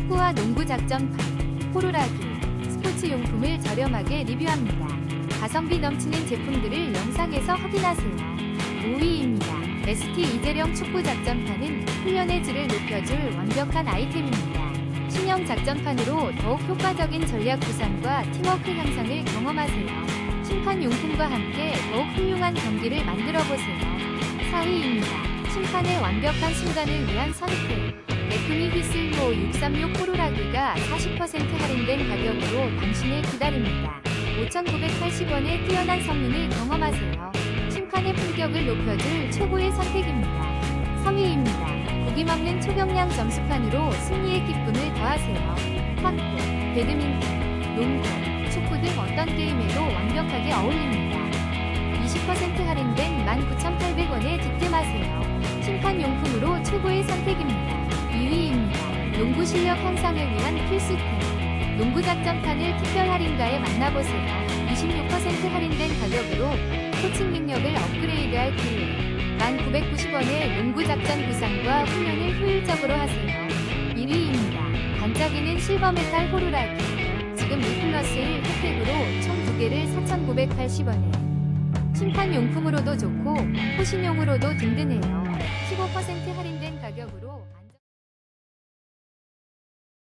축구와 농구 작전판, 호루라기, 스포츠 용품을 저렴하게 리뷰합니다. 가성비 넘치는 제품들을 영상에서 확인하세요. 5위입니다. ST 이재령 축구 작전판은 훈련의 질을 높여줄 완벽한 아이템입니다. 신형 작전판으로 더욱 효과적인 전략 구상과 팀워크 향상을 경험하세요. 심판 용품과 함께 더욱 훌륭한 경기를 만들어 보세요. 4위입니다. 심판의 완벽한 순간을 위한 선택. 휘슬모 636 호루라기가 40% 할인된 가격으로 당신을 기다립니다. 5,980원의 뛰어난 성능을 경험하세요. 심판의 품격을 높여줄 최고의 선택입니다. 3위입니다. 구김없는 초경량 점수판으로 승리의 기쁨을 더하세요. 탁구, 배드민턴, 농구, 축구 등 어떤 게임에도 완벽하게 어울립니다. 20% 할인된 19,800원 농구 실력 향상을 위한 필수템. 농구 작전판을 특별 할인가에 만나보세요. 26% 할인된 가격으로 코칭 능력을 업그레이드할 기회. 1,990원의 농구 작전 구상과 훈련을 효율적으로 하세요. 1위입니다. 반짝이는 실버 메탈 호루라기. 지금 1 플러스 1 혜택으로 총 2개를 4,980원에. 심판 용품으로도 좋고 호신용으로도 든든해요. 15% 할인된 가격으로